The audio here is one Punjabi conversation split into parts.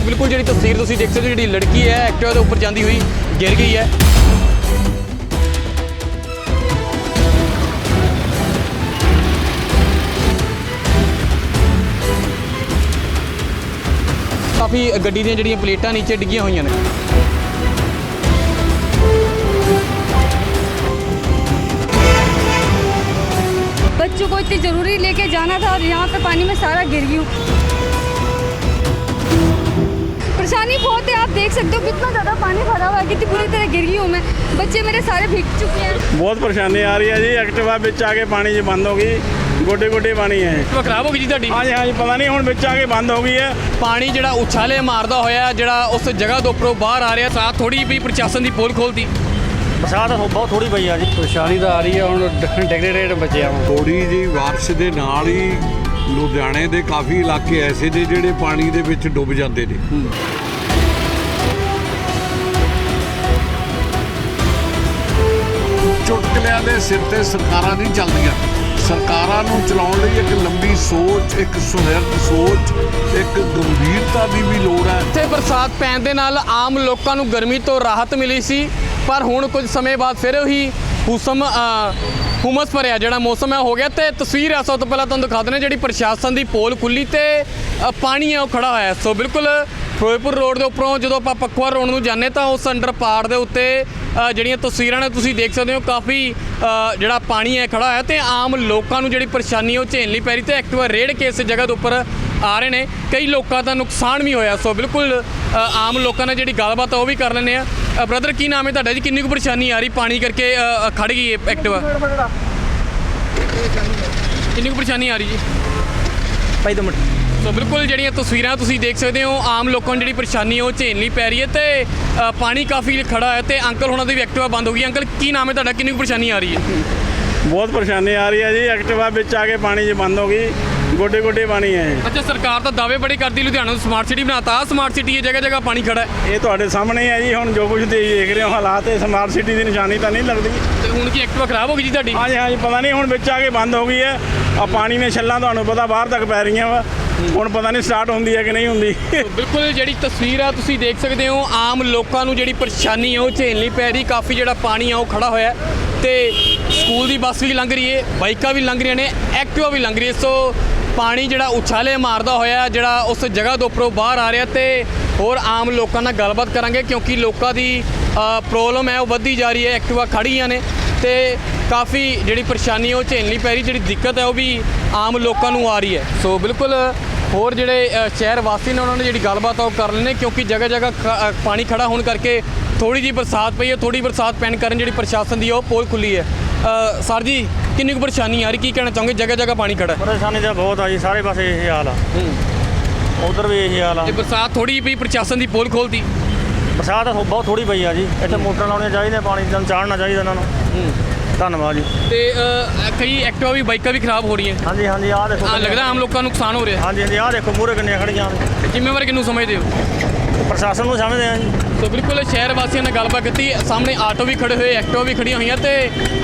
ਹੋ ਬਿਲਕੁਲ ਜਿਹੜੀ ਤਸਵੀਰ ਤੁਸੀਂ ਦੇਖ ਸਕਦੇ ਹੋ ਜਿਹੜੀ ਲੜਕੀ ਹੈ ਐਕਟਿਵਾ ਦੇ ਉੱਪਰ ਜਾਂਦੀ ਹੋਈ ਗਿਰ ਗਈ ਹੈ ਕਾਫੀ ਗੱਡੀ ਦੀਆਂ ਜਿਹੜੀਆਂ ਪਲੇਟਾਂ ਨੀਚੇ ਡਿੱਗੀਆਂ ਹੋਈਆਂ ਨੇ बच्चों को इतनी ज़रूरी लेके जाना था और यहाँ पे पानी में सारा गिर गई हूँ परेशानी बहुत है आप देख सकते हो कितना ज़्यादा पानी भरा हुआ है कितनी बुरी तरह गिर गई हूँ मैं बच्चे मेरे सारे भीग चुके हैं ਬਹੁਤ ਪਰੇਸ਼ਾਨੀ ਆ ਰਹੀ ਹੈ ਜੀ ਐਕਟਿਵਾ ਵਿੱਚ ਆ ਕੇ ਪਾਣੀ 'ਚ ਬੰਦ ਹੋ ਗਈ ਗੋਡੇ ਗੋਡੇ ਪਾਣੀ ਹੈ ਐਕਟਿਵਾ ਖਰਾਬ ਹੋ ਗਈ ਜੀ ਤੁਹਾਡੀ ਹਾਂਜੀ ਹਾਂਜੀ ਪਤਾ ਨਹੀਂ ਹੁਣ ਵਿੱਚ ਆ ਕੇ ਬੰਦ ਹੋ ਗਈ ਹੈ ਪਾਣੀ ਜਿਹੜਾ ਉਛਾਲੇ ਮਾਰਦਾ ਹੋਇਆ ਜਿਹੜਾ ਉਸ ਜਗ੍ਹਾ ਤੋਂ ਉੱਪਰੋਂ ਬਾਹਰ ਆ ਰਿਹਾ ਸਾਥ ਥੋੜੀ ਵੀ ਪ੍ਰਸ਼ਾਸਨ ਦੀ ਪੋਲ ਖੋਲਦੀ ਬਰਸਾਤ ਹੋ- ਬਹੁਤ ਥੋੜੀ ਪਈ ਆ ਜੀ ਪਰੇਸ਼ਾਨੀ ਤਾਂ ਆ ਰਹੀ ਹੈ ਹੁਣ ਡੈਗਰੇਟਡ ਬੱਚਿਆ ਵਾ ਥੋੜੀ ਜਿਹੀ ਬਾਰਿਸ਼ ਦੇ ਨਾਲ ਹੀ ਲੁਧਿਆਣੇ ਦੇ ਕਾਫੀ ਇਲਾਕੇ ਐਸੇ ਨੇ ਜਿਹੜੇ ਪਾਣੀ ਦੇ ਵਿੱਚ ਡੁੱਬ ਜਾਂਦੇ ਨੇ ਦੇ ਸਿਰ ਤੇ ਸਰਕਾਰਾਂ ਨਹੀਂ ਚੱਲਦੀਆਂ। ਸਰਕਾਰਾਂ ਨੂੰ ਚਲਾਉਣ ਲਈ ਇੱਕ ਲੰਬੀ ਸੋਚ, ਇੱਕ ਸੁਹਿਰਦ ਸੋਚ, ਇੱਕ ਗੰਭੀਰਤਾ ਦੀ ਵੀ ਲੋੜ ਹੈ। ਇੱਥੇ ਬਰਸਾਤ ਪੈਣ ਦੇ ਨਾਲ ਆਮ ਲੋਕਾਂ ਨੂੰ ਗਰਮੀ ਤੋਂ ਰਾਹਤ ਮਿਲੀ ਸੀ, ਪਰ ਹੁਣ ਕੁਝ ਸਮੇਂ ਬਾਅਦ ਫਿਰ ਉਹੀ ਹੁਸਮ ਹੁਮਸ ਭਰਿਆ ਜਿਹੜਾ ਮੌਸਮ ਹੈ, ਹੋ ਗਿਆ। ਤੇ ਤਸਵੀਰ ਹੈ, ਸਭ ਤੋਂ ਪਹਿਲਾਂ ਤੁਹਾਨੂੰ ਦਿਖਾ ਦਿੰਦੇ ਜਿਹੜੀ ਪ੍ਰਸ਼ਾਸਨ ਦੀ ਪੋਲ ਖੁੱਲੀ ਤੇ ਪਾਣੀ ਹੈ, ਉਹ ਖੜਾ ਹੋਇਆ ਸੋ ਬਿਲਕੁਲ ਫਿਰੋਜ਼ਪੁਰ ਰੋਡ ਦੇ ਉੱਪਰੋਂ ਜਦੋਂ ਆਪਾਂ ਪਕਵਾ ਰੋਡ ਨੂੰ ਜਾਂਦੇ ਤਾਂ ਉਸ ਅੰਡਰ ਪਾੜ ਦੇ ਉੱਤੇ ਜਿਹੜੀਆਂ ਤਸਵੀਰਾਂ ਨੇ ਤੁਸੀਂ ਦੇਖ ਸਕਦੇ ਹੋ ਕਾਫੀ ਜਿਹੜਾ ਪਾਣੀ ਹੈ ਖੜਾ ਹੋਇਆ ਤੇ ਆਮ ਲੋਕਾਂ ਨੂੰ ਜਿਹੜੀ ਪਰੇਸ਼ਾਨੀ ਹੈ ਉਹ ਝੇਲਣੀ ਪੈ ਰਹੀ ਤੇ ਐਕਟਿਵਾ ਰੇੜ ਕੇ ਇਸ ਜਗ੍ਹਾ ਦੇ ਉੱਪਰ ਆ ਰਹੇ ਨੇ। ਕਈ ਲੋਕਾਂ ਦਾ ਨੁਕਸਾਨ ਵੀ ਹੋਇਆ ਸੋ ਬਿਲਕੁਲ ਆਮ ਲੋਕਾਂ ਨਾਲ ਜਿਹੜੀ ਗੱਲਬਾਤ ਆ ਉਹ ਵੀ ਕਰ ਲੈਂਦੇ ਆ ਬ੍ਰਦਰ ਕੀ ਨਾਮ ਹੈ ਤੁਹਾਡਾ ਜੀ? ਕਿੰਨੀ ਕੁ ਪਰੇਸ਼ਾਨੀ ਆ ਰਹੀ ਪਾਣੀ ਕਰਕੇ ਅ, ਖੜ ਗਈ ਐਕਟਿਵਾ? ਕਿੰਨੀ ਕੁ ਪਰੇਸ਼ਾਨੀ ਆ ਰਹੀ ਜੀ? ਭਾਈ ਦੋ ਮਿੰਟ। ਸੋ ਬਿਲਕੁਲ ਜਿਹੜੀਆਂ ਤਸਵੀਰਾਂ ਤੁਸੀਂ ਦੇਖ ਸਕਦੇ ਹੋ ਆਮ ਲੋਕਾਂ ਨੂੰ ਜਿਹੜੀ ਪਰੇਸ਼ਾਨੀ ਹੈ ਉਹ ਝੇਲਣੀ ਪੈ ਰਹੀ ਹੈ ਤੇ ਅ, ਪਾਣੀ ਕਾਫੀ ਖੜਾ ਹੈ ਤੇ ਅੰਕਲ ਹੁਣਾਂ ਦੀ ਵੀ ਐਕਟਿਵਾ ਬੰਦ ਹੋ ਗਈ। ਅੰਕਲ ਕੀ ਨਾਮ ਹੈ ਤੁਹਾਡਾ? ਕਿੰਨੀ ਕੁ ਪਰੇਸ਼ਾਨੀ ਆ ਰਹੀ ਹੈ? ਬਹੁਤ ਪਰੇਸ਼ਾਨੀ ਆ ਰਹੀ ਹੈ ਜੀ। ਐਕਟਿਵਾ ਵਿੱਚ ਆ ਕੇ ਪਾਣੀ 'ਚ ਬੰਦ ਹੋ ਗਈ। ਗੋਡੇ ਗੋਡੇ ਪਾਣੀ ਹੈ ਅੱਛਾ ਸਰਕਾਰ ਤਾਂ ਦਾਅਵੇ ਬੜੇ ਕਰਦੀ ਲੁਧਿਆਣਾ ਨੂੰ ਸਮਾਰਟ ਸਿਟੀ ਬਣਾਤਾ। ਸਮਾਰਟ ਸਿਟੀ ਹੈ ਜਗ੍ਹਾ ਜਗ੍ਹਾ ਪਾਣੀ ਖੜਾ ਹੈ। ਇਹ ਤੁਹਾਡੇ ਸਾਹਮਣੇ ਹੈ ਜੀ। ਹੁਣ ਜੋ ਕੁਝ ਤੁਸੀਂ ਦੇਖ ਰਹੇ ਹੋ ਹਾਲਾਤ ਇਹ ਸਮਾਰਟ ਸਿਟੀ ਦੀ ਨਿਸ਼ਾਨੀ ਤਾਂ ਨਹੀਂ ਲੱਗਦੀ। ਤੇ ਹੁਣ ਕੀ ਐਕਟਿਵਾ ਖਰਾਬ ਹੋ ਗਈ ਜੀ ਤੁਹਾਡੀ? ਹਾਂਜੀ ਹਾਂਜੀ। ਪਤਾ ਨਹੀਂ ਹੁਣ ਵਿੱਚ ਆ ਕੇ ਬੰਦ ਹੋ ਗਈ ਹੈ। ਆ ਪਾਣੀ ਨੇ ਛੱਲਾਂ ਤੁਹਾਨੂੰ ਪਤਾ ਬਾਹਰ ਤੱਕ ਪੈ ਰਹੀਆਂ ਵਾ। ਹੁਣ ਪਤਾ ਨਹੀਂ ਸਟਾਰਟ ਹੁੰਦੀ ਹੈ ਕਿ ਨਹੀਂ ਹੁੰਦੀ। ਬਿਲਕੁਲ, ਜਿਹੜੀ ਤਸਵੀਰ ਆ, ਤੁਸੀਂ ਦੇਖ ਸਕਦੇ ਹੋ, ਆਮ ਲੋਕਾਂ ਨੂੰ ਜਿਹੜੀ ਪਰੇਸ਼ਾਨੀ ਆ, ਉਹ ਝੇਲਣੀ ਪੈ ਰਹੀ, ਕਾਫੀ ਜਿਹੜਾ ਪਾਣੀ ਆ, ਉਹ ਖੜਾ ਹੋਇਆ ਹੈ। ਤੇ ਸਕੂਲ ਦੀ ਬੱਸ ਵੀ ਲੰਘ ਰਹੀ ਹੈ ਬਾਈਕਾਂ ਵੀ ਲੰਘ ਰਹੀਆਂ ਨੇ, ਐਕਟਿਵਾ ਵੀ ਲੰਘ ਰਹੀ ਹੈ ਸੋ ਪਾਣੀ ਜਿਹੜਾ ਉਛਾਲੇ ਮਾਰਦਾ ਹੋਇਆ, ਜਿਹੜਾ ਉਸ ਜਗ੍ਹਾ ਤੋਂ ਉੱਪਰੋਂ ਬਾਹਰ ਆ ਰਿਹਾ ਤੇ ਹੋਰ ਆਮ ਲੋਕਾਂ ਨਾਲ ਗੱਲਬਾਤ ਕਰਾਂਗੇ, ਕਿਉਂਕਿ ਲੋਕਾਂ ਦੀ ਪ੍ਰੋਬਲਮ ਹੈ, ਉਹ ਵੱਧਦੀ ਜਾ ਰਹੀ ਹੈ, ਐਕਟਿਵਾ ਖੜੀਆਂ ਨੇ। ਤੇ ਕਾਫੀ ਜਿਹੜੀ ਪਰੇਸ਼ਾਨੀ ਉਹ ਝੇਲਣੀ ਪੈ ਰਹੀ, ਜਿਹੜੀ ਦਿੱਕਤ ਹੈ, ਉਹ ਵੀ ਆਮ ਲੋਕਾਂ ਨੂੰ ਆ ਰਹੀ ਹੈ। ਸੋ ਬਿਲਕੁਲ ਹੋਰ ਜਿਹੜੇ ਸ਼ਹਿਰ ਵਾਸੀ ਨੇ ਉਹਨਾਂ ਨੇ ਜਿਹੜੀ ਗੱਲਬਾਤ ਆ ਉਹ ਕਰ ਲੈਣੇ ਕਿਉਂਕਿ ਜਗ੍ਹਾ ਜਗ੍ਹਾ ਪਾਣੀ ਖੜਾ ਹੋਣ ਕਰਕੇ ਥੋੜੀ ਜੀ ਬਰਸਾਤ ਪਈ ਹੈ ਥੋੜੀ ਬਰਸਾਤ ਪੈਣ ਕਾਰਨ ਜਿਹੜੀ ਪ੍ਰਸ਼ਾਸਨ ਦੀ ਉਹ ਪੋਲ ਖੁੱਲੀ ਹੈ। ਸਰ ਜੀ ਕਿੰਨੀ ਕੁ ਪਰੇਸ਼ਾਨੀ ਆ ਰਹੀ? ਕੀ ਕਹਿਣਾ ਚਾਹੋਗੇ? ਜਗ੍ਹਾ ਜਗ੍ਹਾ ਪਾਣੀ ਖੜਾ ਪਰੇਸ਼ਾਨੀ ਤਾਂ ਬਹੁਤ ਆ ਜੀ ਸਾਰੇ ਪਾਸੇ ਇਹੀ ਹਾਲ ਆ। ਉਧਰ ਵੀ ਇਹੀ ਹਾਲ ਆ। ਜੇ ਬਰਸਾਤ ਥੋੜੀ ਪਈ ਪ੍ਰਸ਼ਾਸਨ ਦੀ ਪੋਲ ਖੋਲਦੀ ਬਰਸਾਤ ਬਹੁਤ ਥੋੜੀ ਪਈ ਆ ਜੀ ਇੱਥੇ ਮੋਟਰ ਲਾਉਣੀਆਂ ਚਾਹੀਦੀਆਂ ਪਾਣੀ ਦਾ ਚਾੜਨਾ ਚਾਹੀਦਾ ਇਹਨਾਂ ਨੂੰ। ਧੰਨਵਾਦ ਜੀ। ਤੇ ਅ, ਕਈ ਐਕਟਿਵਾ ਵੀ ਬਾਈਕਾਂ ਵੀ ਖਰਾਬ ਹੋ ਰਹੀਆਂ। ਹਾਂਜੀ ਹਾਂਜੀ ਆਹ ਦੇਖੋ ਆ ਲੱਗਦਾ ਆਮ ਲੋਕਾਂ ਨੂੰ ਨੁਕਸਾਨ ਹੋ ਰਿਹਾ। ਹਾਂਜੀ ਹਾਂਜੀ ਆਹ ਦੇਖੋ ਮੂਹਰੇ ਕਿੰਨੀਆਂ ਖੜੀਆਂ ਨੇ। ਜ਼ਿੰਮੇਵਾਰ ਕਿਹਨੂੰ ਸਮਝਦੇ ਹੋ? ਪ੍ਰਸ਼ਾਸਨ ਨੂੰ ਸਮਝਦੇ ਆ ਜੀ। ਸੋ ਬਿਲਕੁਲ ਸ਼ਹਿਰ ਵਾਸੀਆਂ ਨਾਲ ਗੱਲਬਾਤ ਕੀਤੀ। ਸਾਹਮਣੇ ਆਟੋ ਵੀ ਖੜੇ ਹੋਏ ਐਕਟਿਵਾ ਵੀ ਖੜੀਆਂ ਹੋਈਆਂ ਤੇ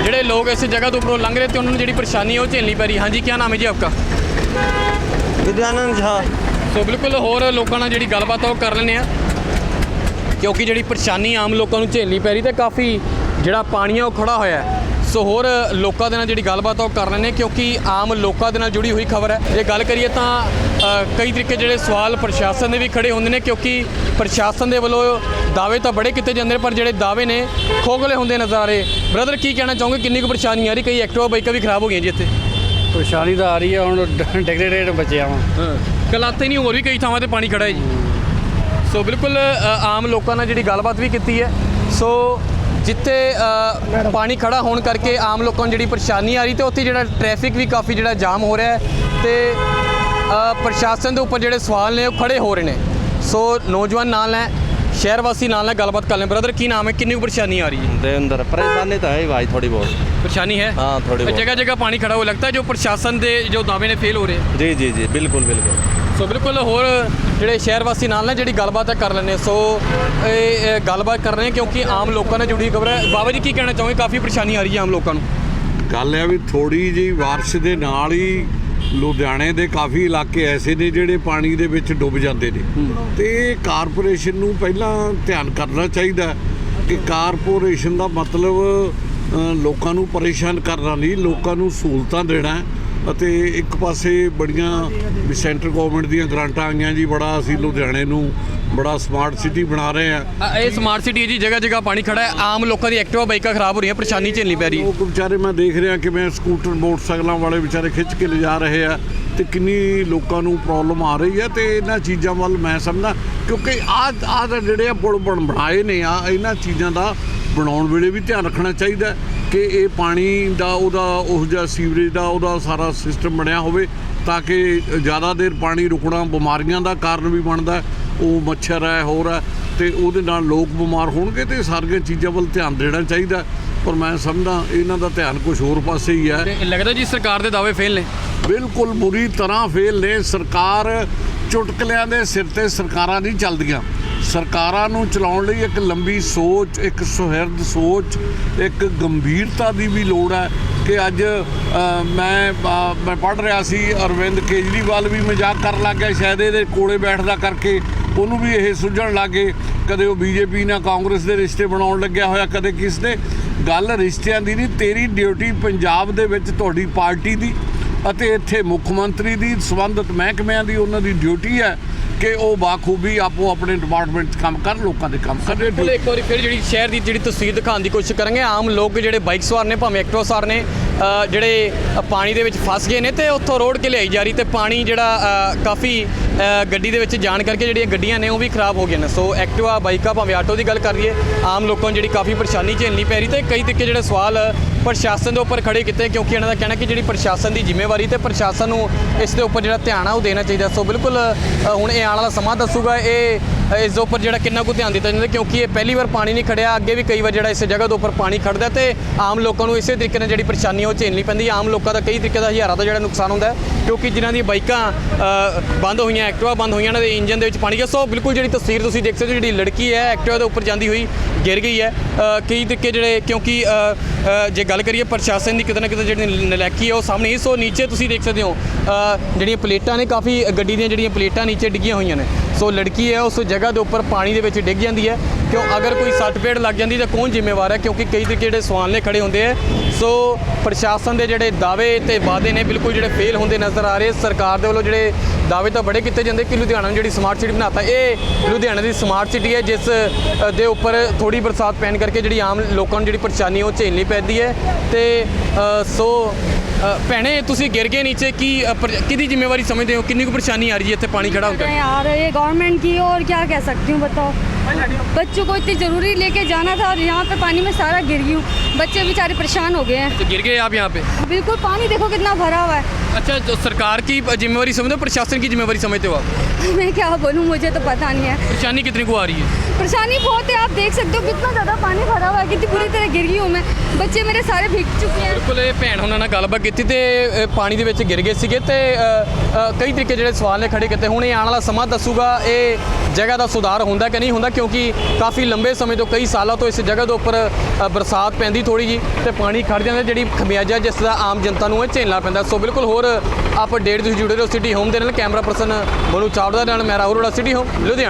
ਜਿਹੜੇ ਲੋਕ ਇਸ ਜਗ੍ਹਾ ਤੋਂ ਉੱਪਰੋਂ ਲੰਘ ਰਹੇ ਤੇ ਉਹਨਾਂ ਨੂੰ ਜਿਹੜੀ ਪਰੇਸ਼ਾਨੀ ਹੈ ਉਹ ਝੇਲਣੀ ਪੈ ਰਹੀ ਹਾਂਜੀ ਕੀ ਨਾਮ ਹੈ ਜੀ ਆਪਕਾ? ਵਿਦਿਆਨੰਦ ਝਾ ਸੋ ਬਿਲਕੁਲ ਹੋਰ ਲੋਕਾਂ ਨਾਲ ਜਿਹੜੀ ਗੱਲਬਾਤ ਆ ਉਹ ਕਰ ਲੈਂਦੇ ਆ ਕਿਉਂਕਿ ਜਿਹੜੀ ਪਰੇਸ਼ਾਨੀ ਆਮ ਲੋਕਾਂ ਨੂੰ ਝੇਲਣੀ ਪੈ ਰਹੀ ਤੇ ਕਾਫੀ ਜਿਹੜਾ ਪਾਣੀ ਆ ਉਹ ਖੜਾ ਹੋਇਆ ਹੈ। ਸੋ ਹੋਰ ਲੋਕਾਂ ਦੇ ਨਾਲ ਜਿਹੜੀ ਗੱਲਬਾਤ ਆ ਉਹ ਕਰ ਲੈਂਦੇ ਹਾਂ ਕਿਉਂਕਿ ਆਮ ਲੋਕਾਂ ਦੇ ਨਾਲ ਜੁੜੀ ਹੋਈ ਖਬਰ ਹੈ। ਜੇ ਗੱਲ ਕਰੀਏ ਤਾਂ ਕਈ ਤਰੀਕੇ ਜਿਹੜੇ ਸਵਾਲ ਪ੍ਰਸ਼ਾਸਨ ਦੇ ਵੀ ਖੜੇ ਹੁੰਦੇ ਨੇ ਕਿਉਂਕਿ ਪ੍ਰਸ਼ਾਸਨ ਦੇ ਵੱਲੋਂ ਦਾਅਵੇ ਤਾਂ ਬੜੇ ਕੀਤੇ ਜਾਂਦੇ ਨੇ ਪਰ ਜਿਹੜੇ ਦਾਅਵੇ ਨੇ ਖੋਖਲੇ ਹੁੰਦੇ ਨਜ਼ਰ ਆ ਰਹੇ। ਬ੍ਰਦਰ ਕੀ ਕਹਿਣਾ ਚਾਹੋਗੇ? ਕਿੰਨੀ ਕੁ ਪਰੇਸ਼ਾਨੀ ਆ ਰਹੀ? ਕਈ ਐਕਟਿਵਾ ਬਾਈਕਾਂ ਵੀ ਖਰਾਬ ਹੋ ਗਈਆਂ ਜੀ ਇੱਥੇ। ਪਰੇਸ਼ਾਨੀ ਤਾਂ ਆ ਰਹੀ ਹੈ ਹੁਣ ਡੈਗਰੇਟਡ ਬੱਚਿਆ ਹਾਂ ਕਲਾਤੇ ਨਹੀਂ ਹੋਰ ਵੀ ਕਈ ਥਾਵਾਂ ਤੇ ਪਾਣੀ ਖੜਾ ਹੈ ਜੀ। ਸੋ ਬਿਲਕੁਲ ਆਮ ਲੋਕਾਂ ਨਾਲ ਜਿਹੜੀ ਗੱਲਬਾਤ ਵੀ ਕੀਤੀ ਹੈ। ਸੋ ਜਿੱਥੇ ਅ, ਪਾਣੀ ਖੜਾ ਹੋਣ ਕਰਕੇ ਆਮ ਲੋਕਾਂ ਨੂੰ ਜਿਹੜੀ ਪਰੇਸ਼ਾਨੀ ਆ ਰਹੀ ਤੇ ਉੱਥੇ ਜਿਹੜਾ ਟ੍ਰੈਫਿਕ ਵੀ ਕਾਫੀ ਜਿਹੜਾ ਜਾਮ ਹੋ ਰਿਹਾ ਹੈ ਤੇ ਅ, ਪ੍ਰਸ਼ਾਸਨ ਦੇ ਉੱਪਰ ਜਿਹੜੇ ਸਵਾਲ ਨੇ ਉਹ ਖੜੇ ਹੋ ਰਹੇ ਨੇ ਸੋ ਨੌਜਵਾਨ ਨਾਲ ਹੈ ਸ਼ਹਿਰ ਵਾਸੀ ਨਾਲ ਹੈ ਗੱਲਬਾਤ ਕਰ ਲੈ ਬ੍ਰਦਰ ਕੀ ਨਾਮ ਹੈ ਕਿੰਨੀ ਕੁ ਪਰੇਸ਼ਾਨੀ ਆ ਰਹੀ ਹੈ देवेंद्र परेशानी तो है ही भाई थोड़ी बहुत परेशानी है हाँ थोड़ी बहुत जगह जगह पानी खड़ा हुआ लगता है जो प्रशासन ਦੇ ਜੋ ਦਾਅਵੇ ਨੇ ਫੇਲ ਹੋ ਰਹੇ जी जी जी बिल्कुल बिल्कुल ਸੋ ਬਿਲਕੁਲ ਹੋਰ ਜਿਹੜੇ ਸ਼ਹਿਰ ਵਾਸੀ ਨਾਲ ਨੇ ਜਿਹੜੀ ਗੱਲਬਾਤ ਹੈ ਕਰ ਹਾਂ। ਸੋ ਇਹ ਗੱਲਬਾਤ ਕਰ ਰਹੇ ਕਿਉਂਕਿ ਆਮ ਲੋਕਾਂ ਨਾਲ ਜੁੜੀ ਖਬਰ ਹੈ। ਬਾਬਾ ਜੀ ਕੀ ਕਹਿਣਾ ਚਾਹੋਗੇ? ਕਾਫੀ ਪਰੇਸ਼ਾਨੀ ਆ ਰਹੀ ਹੈ ਆਮ ਲੋਕਾਂ ਨੂੰ। ਗੱਲ ਹੈ ਵੀ ਥੋੜੀ ਜਿਹੀ ਬਾਰਿਸ਼ ਦੇ ਨਾਲ ਹੀ ਲੁਧਿਆਣੇ ਦੇ ਕਾਫੀ ਇਲਾਕੇ ਐਸੇ ਨੇ ਜਿਹੜੇ ਪਾਣੀ ਦੇ ਵਿੱਚ ਡੁੱਬ ਜਾਂਦੇ ਨੇ। ਤੇ ਕਾਰਪੋਰੇਸ਼ਨ ਨੂੰ ਪਹਿਲਾਂ ਧਿਆਨ ਕਰਨਾ ਚਾਹੀਦਾ ਕਿ ਕਾਰਪੋਰੇਸ਼ਨ ਦਾ ਮਤਲਬ ਲੋਕਾਂ ਨੂੰ ਪਰੇਸ਼ਾਨ ਕਰਨਾ ਨਹੀਂ ਲੋਕਾਂ ਨੂੰ ਸਹੂਲਤਾਂ ਦੇਣਾ ਅਤੇ ਇੱਕ ਪਾਸੇ ਬੜੀਆਂ ਵੀ ਸੈਂਟਰ ਗਵਰਨਮੈਂਟ ਦੀਆਂ ਗ੍ਰਾਂਟਾਂ ਆਈਆਂ ਜੀ ਬੜਾ ਅਸੀਂ ਲੁਧਿਆਣੇ ਨੂੰ ਬੜਾ ਸਮਾਰਟ ਸਿਟੀ ਬਣਾ ਰਹੇ ਆ ਅ, ਇਹ ਸਮਾਰਟ ਸਿਟੀ ਹੈ ਜੀ ਜਗ੍ਹਾ ਜਗ੍ਹਾ ਪਾਣੀ ਖੜਾ ਹੈ ਆਮ ਲੋਕਾਂ ਦੀ ਐਕਟਿਵਾ ਬਾਈਕਾਂ ਖਰਾਬ ਹੋ ਰਹੀਆਂ ਪਰੇਸ਼ਾਨੀ ਝੇਲਣੀ ਪੈ ਰਹੀ ਹੈ। ਲੋਕ ਵਿਚਾਰੇ ਮੈਂ ਦੇਖ ਰਿਹਾ ਕਿ ਮੈਂ ਸਕੂਟਰ ਮੋਟਰਸਾਈਕਲਾਂ ਵਾਲੇ ਵਿਚਾਰੇ ਖਿੱਚ ਕੇ ਲਿਜਾ ਰਹੇ ਆ ਤੇ ਕਿੰਨੀ ਲੋਕਾਂ ਨੂੰ ਪ੍ਰੋਬਲਮ ਆ ਰਹੀ ਹੈ ਤੇ ਇਹਨਾਂ ਚੀਜ਼ਾਂ ਵੱਲ ਮੈਂ ਸਮਝਦਾ ਕਿਉਂਕਿ ਆਹ ਤਾਂ ਜਿਹੜੇ ਆ ਪੁਲ ਬਣ ਬਣਾਏ ਨੇ ਆ ਇਹਨਾਂ ਚੀਜ਼ਾਂ ਦਾ ਬਣਾਉਣ ਵੇਲੇ ਵੀ ਧਿਆਨ ਰੱਖਣਾ ਚਾਹੀਦਾ ਕਿ ਇਹ ਪਾਣੀ ਦਾ ਉਹਦਾ ਉਹ ਜਿਹਾ ਸੀਵਰੇਜ ਦਾ ਉਹਦਾ ਸਾਰਾ ਸਿਸਟਮ ਬਣਿਆ ਹੋਵੇ ਤਾਂ ਕਿ ਜ਼ਿਆਦਾ ਦੇਰ ਪਾਣੀ ਰੁਕਣਾ ਬਿਮਾਰੀਆਂ ਦਾ ਕਾਰਨ ਵੀ ਬਣਦਾ ਉਹ ਮੱਛਰ ਹੈ ਹੋਰ ਹੈ ਤੇ ਉਹਦੇ ਨਾਲ ਲੋਕ ਬਿਮਾਰ ਹੋਣਗੇ ਤੇ ਸਾਰੀਆਂ ਚੀਜ਼ਾਂ ਵੱਲ ਧਿਆਨ ਦੇਣਾ ਚਾਹੀਦਾ। ਪਰ ਮੈਂ ਸਮਝਦਾ ਇਹਨਾਂ ਦਾ ਧਿਆਨ ਕੁਝ ਹੋਰ ਪਾਸੇ ਹੀ ਹੈ। ਤੇ ਲੱਗਦਾ ਜੀ ਸਰਕਾਰ ਦੇ ਦਾਅਵੇ ਫੇਲ ਨੇ। ਬਿਲਕੁਲ ਬੁਰੀ ਤਰ੍ਹਾਂ ਫੇਲ ਨੇ। ਸਰਕਾਰ ਚੁਟਕਲਿਆਂ ਦੇ ਸਿਰ ਤੇ ਸਰਕਾਰਾਂ ਨਹੀਂ ਚੱਲਦੀਆਂ। ਸਰਕਾਰਾਂ ਨੂੰ ਚਲਾਉਣ ਲਈ ਇੱਕ ਲੰਬੀ ਸੋਚ, ਇੱਕ ਸੁਹਿਰਦ ਸੋਚ, ਇੱਕ ਗੰਭੀਰਤਾ ਦੀ ਵੀ ਲੋੜ ਹੈ ਕਿ ਅੱਜ ਮੈਂ ਮੈਂ ਪੜ੍ਹ ਰਿਹਾ ਸੀ, ਅਰਵਿੰਦ ਕੇਜਰੀਵਾਲ ਵੀ ਮਜ਼ਾਕ ਕਰਨ ਲੱਗ ਗਿਆ, ਸ਼ਾਇਦ ਇਹਦੇ ਕੋਲੇ ਬੈਠਦਾ ਕਰਕੇ ਉਹਨੂੰ ਵੀ ਇਹ ਸੁਝਣ ਲੱਗੇ ਕਦੇ ਉਹ ਬੀਜੇਪੀ ਨਾਲ ਕਾਂਗਰਸ ਦੇ ਰਿਸ਼ਤੇ ਬਣਾਉਣ ਲੱਗਿਆ ਹੋਇਆ, ਕਦੇ ਕਿਸ ਦੇ। ਗੱਲ ਰਿਸ਼ਤਿਆਂ ਦੀ ਨਹੀਂ, ਤੇਰੀ ਡਿਊਟੀ ਪੰਜਾਬ ਦੇ ਵਿੱਚ ਤੁਹਾਡੀ ਪਾਰਟੀ ਦੀ। ਅਤੇ ਇੱਥੇ ਮੁੱਖ ਮੰਤਰੀ ਦੀ, ਸੰਬੰਧਿਤ ਮਹਿਕਮਿਆਂ ਦੀ ਉਹਨਾਂ ਦੀ ਡਿਊਟੀ ਹੈ ਕਿ ਉਹ ਬਾਖੂਬੀ ਆਪੋ ਆਪਣੇ ਡਿਪਾਰਟਮੈਂਟ 'ਚ ਕੰਮ ਕਰ ਲੋਕਾਂ ਦੇ ਕੰਮ ਕਰ ਬਿਲਕੁਲ ਇੱਕ ਵਾਰੀ ਫਿਰ ਜਿਹੜੀ ਸ਼ਹਿਰ ਦੀ ਜਿਹੜੀ ਤਸਵੀਰ ਦਿਖਾਉਣ ਦੀ ਕੋਸ਼ਿਸ਼ ਕਰਾਂਗੇ, ਆਮ ਲੋਕ ਜਿਹੜੇ ਬਾਈਕ ਸਵਾਰ ਨੇ, ਭਾਵੇਂ ਐਕਟਿਵਾ ਸਵਾਰ ਨੇ ਜਿਹੜੇ ਪਾਣੀ ਦੇ ਵਿੱਚ ਫਸ ਗਏ ਨੇ ਤੇ ਉੱਥੋਂ ਰੋਡ ਕੇ ਲਿਆਈ ਜਾ ਰਹੀ ਤੇ ਪਾਣੀ ਜਿਹੜਾ ਕਾਫੀ ਗੱਡੀ ਦੇ ਵਿੱਚ ਜਾਣ ਕਰਕੇ ਜਿਹੜੀਆਂ ਗੱਡੀਆਂ ਨੇ ਉਹ ਵੀ ਖਰਾਬ ਹੋ ਗਈਆਂ ਨੇ। ਸੋ ਐਕਟਿਵਾ ਬਾਈਕਾਂ ਭਾਵੇਂ ਆਟੋ ਦੀ ਗੱਲ ਕਰ ਲਈਏ, ਆਮ ਲੋਕਾਂ ਨੂੰ ਜਿਹੜੀ ਕਾਫੀ ਪਰੇਸ਼ਾਨੀ ਝੇਲਣੀ ਪੈ ਰਹੀ ਤੇ ਕਈ ਤਰੀਕੇ ਜਿਹੜੇ ਸਵਾਲ ਪ੍ਰਸ਼ਾਸਨ ਦੇ ਉੱਪਰ ਖੜੇ ਕੀਤੇ ਕਿਉਂਕਿ ਇਹਨਾਂ ਦਾ ਕਹਿਣਾ ਕਿ ਜਿਹੜੀ ਪ੍ਰਸ਼ਾਸਨ ਦੀ ਜ਼ਿੰਮੇਵਾਰੀ ਤੇ ਪ੍ਰਸ਼ਾਸਨ ਨੂੰ ਇਸ ਦੇ ਉੱਪਰ ਜਿਹੜਾ ਧਿਆਨ ਆ ਉਹ ਦੇਣਾ ਚਾਹੀਦਾ। ਸੋ ਬਿਲਕੁਲ ਹੁਣ ਇਹ ਆਉਣ ਵਾਲਾ ਸਮਾਂ ਦੱਸੂਗਾ। ਇਹ ਇਸ ਦੇ ਉੱਪਰ ਜਿਹੜਾ ਕਿੰਨਾ ਕੁ ਧਿਆਨ ਦਿੱਤਾ ਜਾਂਦਾ ਕਿਉਂਕਿ ਇਹ ਪਹਿਲੀ ਵਾਰ ਪਾਣੀ ਨਹੀਂ ਖੜਿਆ, ਅੱਗੇ ਵੀ ਕਈ ਵਾਰ ਜਿਹੜਾ ਇਸ ਜਗ੍ਹਾ ਦੇ ਉੱਪਰ ਪਾਣੀ ਖੜਦਾ ਤੇ ਆਮ ਲੋਕਾਂ ਨੂੰ ਇਸੇ ਤਰੀਕੇ ਨਾਲ ਜਿਹੜੀ ਪਰੇਸ਼ਾਨੀ ਉਹ ਝੇਲਣੀ ਪੈਂਦੀ ਆਮ ਲੋਕਾਂ ਦਾ ਕਈ ਤਰੀਕੇ ਦਾ ਹਜ਼ਾਰਾਂ ਦਾ ਜਿਹੜਾ ਨੁਕਸਾਨ ਹੁੰਦਾ ਕਿਉਂਕਿ ਜਿਨ੍ਹਾਂ ਦੀਆਂ ਬਾਈਕਾਂ ਬੰਦ ਹੋਈਆਂ, ਐਕਟਿਵਾ ਬੰਦ ਹੋਈਆਂ ਉਹਨਾਂ ਦੇ ਇੰਜਨ ਦੇ ਵਿੱਚ ਪਾਣੀ ਗਿਆ। ਸੋ ਬਿਲਕੁਲ ਜਿਹੜੀ ਤਸਵੀਰ ਤੁਸੀਂ ਦੇਖ ਸਕਦੇ ਹੋ, ਜਿਹੜੀ ਲੜਕੀ ਹੈ, ਐਕਟਿਵਾ ਦੇ ਉੱਪਰ ਜਾਂਦੀ ਹੋਈ ਗਿਰ ਗਈ ਹੈ। ਕਈ ਤਰੀਕੇ ਜਿਹੜੇ, ਕਿਉਂਕਿ ਜੇ ਗੱਲ ਕਰੀਏ ਪ੍ਰਸ਼ਾਸਨ ਦੀ, ਕਿਤੇ ਨਾ ਕਿਤੇ ਜਿਹੜੀ ਨਲੈਕੀ ਹੈ, ਉਹ ਸਾਹਮਣੇ ਹੀ ਸੋ ਨੀਚੇ ਤੁਸੀਂ ਦੇਖ ਸਕਦੇ ਹੋ ਜਿਹੜੀਆਂ ਪਲੇਟਾਂ ਨੇ, ਕਾਫੀ ਗੱਡੀ ਦੀਆਂ ਜਿਹੜੀਆਂ ਪਲੇਟਾਂ ਨੀਚੇ ਡਿੱਗੀਆਂ ਹੋਈਆਂ ਨੇ। ਸੋ ਲੜਕੀ ਹੈ, ਉਸ ਜਗ੍ਹਾ ਦੇ ਉੱਪਰ ਪਾਣੀ ਦੇ ਵਿੱਚ ਡਿੱਗ ਜਾਂਦੀ ਹੈ। ਕਿਉਂ? ਅਗਰ ਕੋਈ ਸੱਟ ਪੇੜ ਲੱਗ ਜਾਂਦੀ ਤਾਂ ਕੌਣ ਜ਼ਿੰਮੇਵਾਰ ਹੈ? ਕਿਉਂਕਿ ਕਈ ਤਰੀਕੇ ਜਿਹੜੇ ਸਵਾਲ ਨੇ ਖੜੇ ਹੁੰਦੇ ਆ। ਸੋ ਪ੍ਰਸ਼ਾਸਨ ਦੇ ਜਿਹੜੇ ਦਾਅਵੇ ਤੇ ਵਾਅਦੇ ਨੇ ਬਿਲਕੁਲ ਜਿਹੜੇ ਫੇਲ ਹੁੰਦੇ ਨਜ਼ਰ ਆ ਰਹੇ। ਸਰਕਾਰ ਦੇ ਵੱਲੋਂ ਜਿਹੜੇ ਦਾਅਵੇ ਤਾਂ ਬੜੇ ਕੀਤੇ ਜਾਂਦੇ ਕਿ ਲੁਧਿਆਣਾ ਨੂੰ ਜਿਹੜੀ ਸਮਾਰਟ ਸਿਟੀ ਬਣਾਤਾ। ਇਹ ਲੁਧਿਆਣਾ ਦੀ ਸਮਾਰਟ ਸਿਟੀ ਹੈ, ਜਿਸ ਦੇ ਉੱਪਰ ਥੋੜੀ ਬਰਸਾਤ ਪੈਣ ਕਰਕੇ ਜਿਹੜੀ ਆਮ ਲੋਕਾਂ ਨੂੰ ਜਿਹੜੀ ਪਰੇਸ਼ਾਨੀ ਉਹ ਝੇਲਣੀ ਪੈਂਦੀ ਹੈ। ਤੇ ਸੋ ਭੈਣੇ ਤੁਸੀਂ ਗਿਰ ਗਏ ਨੀਚੇ ਕੀ ਅ, ਪਰ- ਕਿਹਦੀ ਜ਼ਿੰਮੇਵਾਰੀ ਸਮਝਦੇ ਹੋ ਕਿੰਨੀ ਕੁ ਪਰੇਸ਼ਾਨੀ ਆ ਰਹੀ ਹੈ ਇੱਥੇ ਪਾਣੀ ਖੜਾ ਹੁੰਦਾ ਹੈ यार ये गवर्नमेंट की और क्या कह सकती हूँ बताओ बच्चों को इतनी ज़रूरी लेके जाना था और यहाँ पे पानी में सारा गिर गई हूँ बच्चे बेचारे परेशान हो गए हैं तो गिर गए आप यहाँ पे बिल्कुल पानी देखो कितना भरा हुआ है अच्छा जो सरकार की जिम्मेवारी समझते हो प्रशासन की जिम्मेवारी समझते हो आप मैं क्या बोलूँ मुझे तो पता नहीं है परेशानी कितनी को आ रही है परेशानी बहुत है आप देख सकते हो कितना ज़्यादा पानी भरा हुआ है कितनी बुरी तरह गिर गई हूँ मैं बच्चे मेरे सारे भीग चुके हैं ਬਿਲਕੁਲ ਇਹ ਭੈਣ ਉਹਨਾਂ ਨਾਲ ਗੱਲਬਾਤ ਕੀਤੀ ਤੇ ਅ, ਪਾਣੀ ਦੇ ਵਿੱਚ ਗਿਰ ਗਏ ਸੀਗੇ ਤੇ ਅ, ਅ, ਕਈ ਤਰੀਕੇ ਜਿਹੜੇ ਸਵਾਲ ਨੇ ਖੜੇ ਕੀਤੇ ਹੁਣ ਇਹ ਆਉਣ ਵਾਲਾ ਸਮਾਂ ਦੱਸੂਗਾ ਇਹ ਜਗ੍ਹਾ ਦਾ ਸੁਧਾਰ ਹੁੰਦਾ ਕਿ ਨਹੀਂ ਹੁੰਦਾ ਕਿਉਂਕਿ ਕਾਫੀ ਲੰਬੇ ਸਮੇਂ ਤੋਂ, ਕਈ ਸਾਲਾਂ ਤੋਂ ਇਸ ਜਗ੍ਹਾ ਦੇ ਉੱਪਰ ਬਰਸਾਤ ਪੈਂਦੀ ਥੋੜੀ ਜੀ ਤੇ ਪਾਣੀ ਖੜ ਜਾਂਦਾ, ਜਿਹੜੀ ਖਮਿਆਜਾ ਜਿਸ ਦਾ ਆਮ ਜਨਤਾ ਨੂੰ ਇਹ ਝੇਲਣਾ ਪੈਂਦਾ। ਸੋ ਬਿਲਕੁਲ ਹੋਰ ਅਪਡੇਟ ਤੁਸੀਂ ਜੁੜੇ ਰਹੋ ਸਿਟੀ ਹੋਮ ਦੇ ਨਾਲ, ਕੈਮਰਾ ਪਰਸਨ ਮਨੂ ਚਾਵੜਾ ਦੇ ਨਾਲ, ਮੈਂ ਰਾਹੁਲ ਅਰੋੜਾ ਸਿਟੀ ਹੋਮ ਲੁਧਿਆਣਾ।